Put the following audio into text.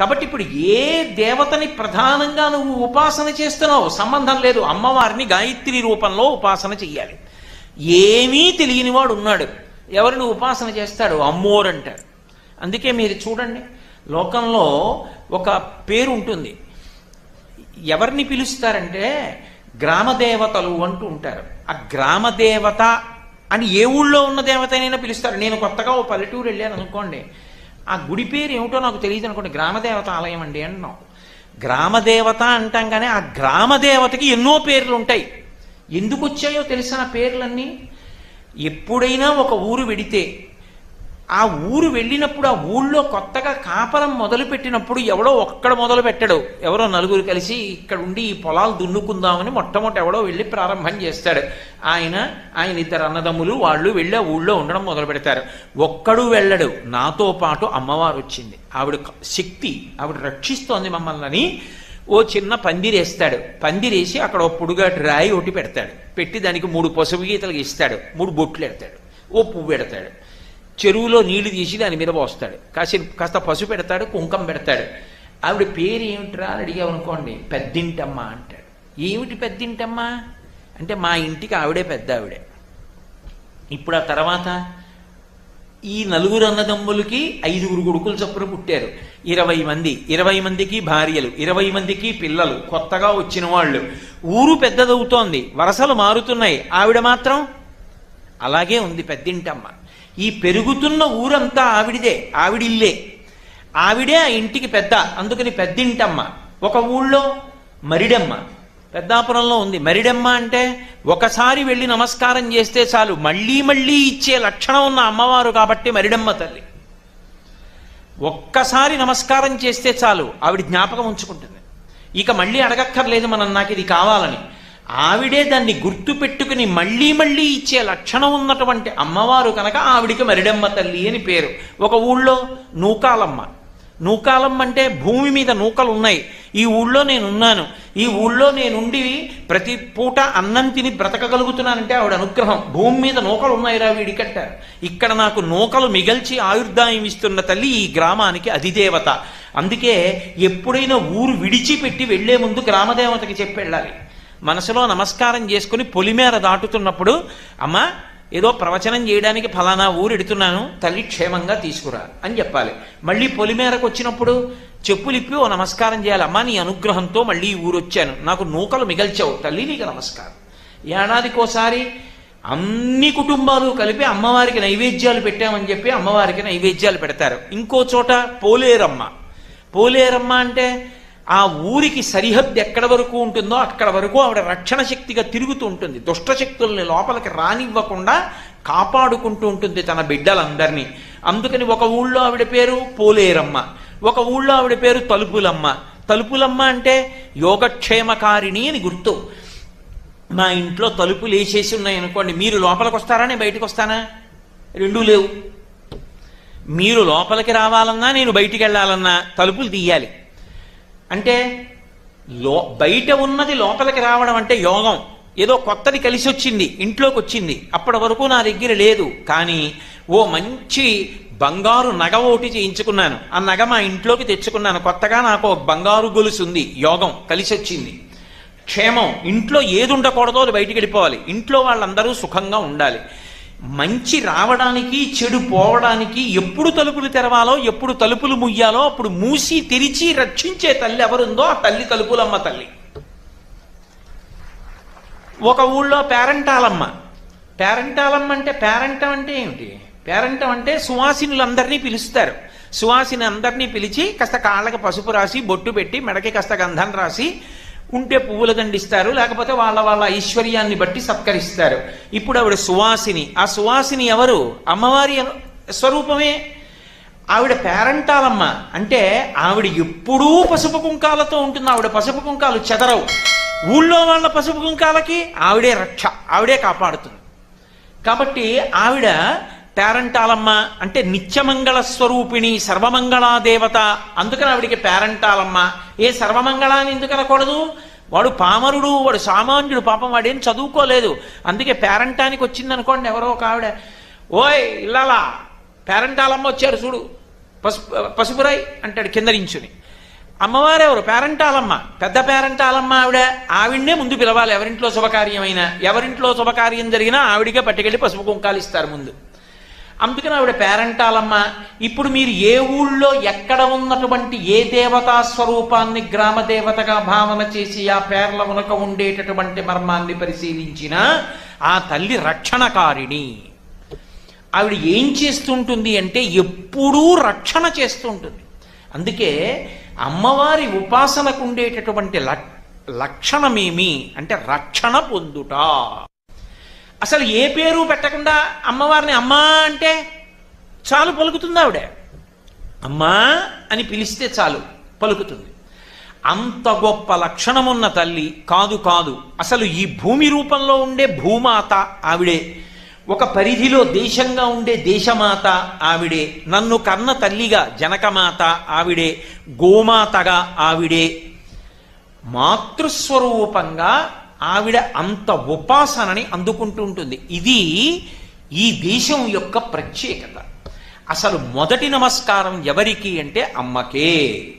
కాబట్టి ఇప్పుడు ఏ దేవతని ప్రధానంగా నువ్వు ఉపాసన చేస్తున్నావు సంబంధం లేదు. అమ్మవారిని గాయత్రి రూపంలో ఉపాసన చెయ్యాలి. ఏమీ తెలియని వాడు ఉన్నాడు. ఎవరిని ఉపాసన చేస్తాడు? అమ్మోర్ అంటారు. అందుకే మీరు చూడండి లోకంలో ఒక పేరు ఉంటుంది. ఎవరిని పిలుస్తారంటే గ్రామదేవతలు అంటూ ఉంటారు. ఆ గ్రామదేవత అని ఏ ఊళ్ళో ఉన్న దేవతనైనా పిలుస్తారు. నేను కొత్తగా ఓ పల్లెటూరు వెళ్ళాను అనుకోండి. ఆ గుడి పేరు ఏమిటో నాకు తెలియదు అనుకోండి. గ్రామదేవత ఆలయం అండి అంటున్నాం గ్రామదేవత అంటాం కానీ ఆ గ్రామదేవతకి ఎన్నో పేర్లు ఉంటాయి. ఎందుకు వచ్చాయో తెలిసిన పేర్లన్నీ? ఎప్పుడైనా ఒక ఊరు వెడితే ఆ ఊరు వెళ్ళినప్పుడు ఆ ఊళ్ళో కొత్తగా కాపలం మొదలు పెట్టినప్పుడు ఎవడో ఒక్కడ మొదలు పెట్టడు ఎవరో నలుగురు కలిసి ఇక్కడ ఉండి ఈ పొలాలు దున్నుకుందామని మొట్టమొదటి ఎవడో వెళ్ళి ప్రారంభం చేస్తాడు. ఆయన ఆయన ఇద్దరు అన్నదమ్ములు వాళ్ళు వెళ్ళి ఆ ఊళ్ళో ఉండడం మొదలు పెడతారు ఒక్కడు వెళ్ళడు. నాతో పాటు అమ్మవారు వచ్చింది. ఆవిడ శక్తి ఆవిడ రక్షిస్తోంది మమ్మల్ని. ఓ చిన్న పందిరేస్తాడు పందిరేసి అక్కడ ఓ పొడుగాటి రాయి ఒకటి పెడతాడు. పెట్టి దానికి మూడు పసుపు గీతలు ఇస్తాడు మూడు బొట్లు పెడతాడు ఓ పువ్వు పెడతాడు చెరువులో నీళ్ళు తీసి దాని మీద పోస్తాడు. కాసేపు కాస్త పసుపు పెడతాడు కుంకం పెడతాడు. ఆవిడ పేరు ఏమిట్రా అని అడిగామనుకోండి పెద్దింటమ్మ అంటాడు. ఏమిటి పెద్దింటమ్మ? అంటే మా ఇంటికి ఆవిడే పెద్ద ఆవిడే ఇప్పుడు ఆ తర్వాత ఈ నలుగురు అన్నదమ్ములకి ఐదుగురు కొడుకులు చప్పున పుట్టారు. ఇరవై మంది. ఇరవై మందికి భార్యలు. ఇరవై మందికి పిల్లలు. కొత్తగా వచ్చిన వాళ్ళు. ఊరు పెద్దదవుతోంది. వరసలు మారుతున్నాయి. ఆవిడ మాత్రం అలాగే ఉంది పెద్దింటమ్మ. ఈ పెరుగుతున్న ఊరంతా ఆవిడిదే ఆవిడిల్లే. ఆవిడే ఆ ఇంటికి పెద్ద అందుకని పెద్దింటమ్మ. ఒక ఊళ్ళో మరిడమ్మ. పెద్దాపురంలో ఉంది. మరిడమ్మ అంటే ఒకసారి వెళ్ళి నమస్కారం చేస్తే చాలు. మళ్ళీ మళ్ళీ ఇచ్చే లక్షణం ఉన్న అమ్మవారు కాబట్టి మరిడమ్మ తల్లి. ఒక్కసారి నమస్కారం చేస్తే చాలు. ఆవిడ జ్ఞాపకం ఉంచుకుంటుంది. ఇక మళ్ళీ అడగక్కర్లేదు మనం నాకు ఇది కావాలని. ఆవిడే దాన్ని గుర్తు పెట్టుకుని మళ్ళీ మళ్ళీ ఇచ్చే లక్షణం ఉన్నటువంటి అమ్మవారు కనుక ఆవిడికి మరిడమ్మ తల్లి అని పేరు. ఒక ఊళ్ళో నూకాలమ్మ. నూకాలమ్మ అంటే భూమి మీద నూకలు ఉన్నాయి. ఈ ఊళ్ళో నేను ఉన్నాను ఈ ఊళ్ళో నేనుండి ప్రతి పూట అన్నం తిని బ్రతకగలుగుతున్నానంటే ఆవిడ అనుగ్రహం. భూమి మీద నూకలు ఉన్నాయిరా వీడికంటారు ఇక్కడ నాకు నూకలు మిగల్చి ఆయుర్దాయం ఇస్తున్న తల్లి ఈ గ్రామానికి అధిదేవత. అందుకే ఎప్పుడైనా ఊరు విడిచిపెట్టి వెళ్ళే ముందు గ్రామదేవతకి చెప్పి వెళ్ళాలి. మనసులో నమస్కారం చేసుకుని పొలిమేర దాటుతున్నప్పుడు అమ్మా ఏదో ప్రవచనం చేయడానికి ఫలానా ఊరు ఎడుతున్నాను తల్లి క్షేమంగా తీసుకురా అని చెప్పాలి. మళ్ళీ పొలిమేరకు వచ్చినప్పుడు చెప్పులిప్పి ఓ నమస్కారం చేయాలి. అమ్మా నీ అనుగ్రహంతో మళ్ళీ ఊరు వచ్చాను. నాకు నూకలు మిగల్చావు. తల్లి నీకు నమస్కారం. ఏడాదికోసారి అన్ని కుటుంబాలు కలిపి అమ్మవారికి నైవేద్యాలు పెట్టామని చెప్పి అమ్మవారికి నైవేద్యాలు పెడతారు. ఇంకో చోట పోలేరమ్మ. పోలేరమ్మ అంటే ఆ ఊరికి సరిహద్దు ఎక్కడ వరకు ఉంటుందో అక్కడ వరకు ఆవిడ రక్షణ శక్తిగా తిరుగుతూ ఉంటుంది. దుష్టశక్తుల్ని లోపలికి రానివ్వకుండా కాపాడుకుంటూ ఉంటుంది తన బిడ్డలందరినీ. అందుకని ఒక ఊళ్ళో ఆవిడ పేరు పోలేరమ్మ. ఒక ఊళ్ళో ఆవిడ పేరు తలుపులమ్మ. తలుపులమ్మ అంటే యోగక్షేమకారిణి అని గుర్తు. మా ఇంట్లో తలుపులు వేసేసి ఉన్నాయి అనుకోండి మీరు లోపలికి వస్తారా నేను బయటకు వస్తానా రెండూ లేవు. మీరు లోపలికి రావాలన్నా నేను బయటికి వెళ్ళాలన్నా తలుపులు తీయాలి. అంటే లో బయట ఉన్నది లోపలికి రావడం అంటే యోగం. ఏదో కొత్తది కలిసి వచ్చింది ఇంట్లోకి వచ్చింది అప్పటి వరకు నా దగ్గర లేదు. కానీ ఓ మంచి బంగారు నగ ఒకటి చేయించుకున్నాను. ఆ నగ మా ఇంట్లోకి తెచ్చుకున్నాను. కొత్తగా నాకు ఒక బంగారు గొలుసు ఉంది. యోగం కలిసి వచ్చింది క్షేమం. ఇంట్లో ఏది ఉండకూడదో అది బయటికి వెళ్ళిపోవాలి. ఇంట్లో వాళ్ళందరూ సుఖంగా ఉండాలి. మంచి రావడానికి చెడు పోవడానికి ఎప్పుడు తలుపులు తెరవాలో ఎప్పుడు తలుపులు ముయ్యాలో అప్పుడు మూసి తెరిచి రక్షించే తల్లి ఎవరుందో ఆ తల్లి తలుపులమ్మ తల్లి. ఒక ఊళ్ళో పేరంటాలమ్మ. పేరంటాలమ్మ అంటే పేరంటం అంటే ఏమిటి? పేరంటం అంటే సువాసినులందరినీ పిలుస్తారు. సువాసిని అందరినీ పిలిచి కాస్త కాళ్ళకి పసుపు రాసి బొట్టు పెట్టి మెడకి కాస్త గంధం రాసి ఉంటే పువ్వులు దండిస్తారు లేకపోతే వాళ్ళ వాళ్ళ ఐశ్వర్యాన్ని బట్టి సత్కరిస్తారు. ఇప్పుడు ఆవిడ సువాసిని. ఆ సువాసిని ఎవరు? అమ్మవారి స్వరూపమే. ఆవిడ పేరంటాలమ్మ. అంటే ఆవిడ ఎప్పుడూ పసుపు కుంకాలతో ఉంటుంది. ఆవిడ పసుపు కుంకాలు చెదరవు. ఊళ్ళో వాళ్ళ పసుపు కుంకాలకి ఆవిడే రక్ష. ఆవిడే కాపాడుతుంది. కాబట్టి ఆవిడ పేరంటాలమ్మ అంటే నిత్యమంగళ స్వరూపిణి సర్వమంగళా దేవత అందుకని ఆవిడికి పేరంటాలమ్మ. ఏ సర్వమంగళాన్ని ఎందుకు అనకూడదు? వాడు పామరుడు వాడు సామాన్యుడు పాపం వాడేం చదువుకోలేదు. అందుకే పేరంటానికి వచ్చింది అనుకోండి ఎవరో ఒక ఆవిడ ఓయ్ ఇల్లాలా పేరంటాలమ్మ వచ్చారు చూడు పసుపు పసుపురాయి అంటాడు కింద నించుని. అమ్మవారు ఎవరు పేరంటాలమ్మ. పెద్ద పేరంటాలమ్మ ఆవిడ. ఆవిడనే ముందు పిలవాలి. ఎవరింట్లో శుభకార్యమైనా ఎవరింట్లో శుభకార్యం జరిగినా ఆవిడికే పట్టుకెళ్ళి పసుపు కుంకాలు ఇస్తారు ముందు. అందుకని ఆవిడ పేరంటాలమ్మ ఇప్పుడు మీరు ఏ ఊళ్ళో ఎక్కడ ఉన్నటువంటి ఏ దేవతా స్వరూపాన్ని గ్రామ దేవతగా భావన చేసి ఆ పేర్ల ఉనక ఉండేటటువంటి మర్మాన్ని పరిశీలించినా ఆ తల్లి రక్షణకారిణి. ఆవిడ ఏం చేస్తుంటుంది అంటే ఎప్పుడూ రక్షణ చేస్తుంటుంది. అందుకే అమ్మవారి ఉపాసనకు ఉండేటటువంటి లక్- లక్షణమేమి అంటే రక్షణ పొందుట. అసలు ఏ పేరు పెట్టకుండా అమ్మవారిని అమ్మా అంటే చాలు పలుకుతుంది ఆవిడ. అమ్మా అని పిలిస్తే చాలు పలుకుతుంది. అంత గొప్ప లక్షణమున్న తల్లి కాదు కాదు అసలు ఈ భూమి రూపంలో ఉండే భూమాత ఆవిడే. ఒక పరిధిలో దేశంగా ఉండే దేశమాత ఆవిడే. నన్ను కన్న తల్లిగా జనకమాత ఆవిడే. గోమాతగా ఆవిడే. మాతృస్వరూపంగా ఆవిడ అంత ఉపాసనని అందుకుంటూ ఉంటుంది. ఇది ఈ దేశం యొక్క ప్రత్యేకత. అసలు మొదటి నమస్కారం ఎవరికి అంటే అమ్మకే.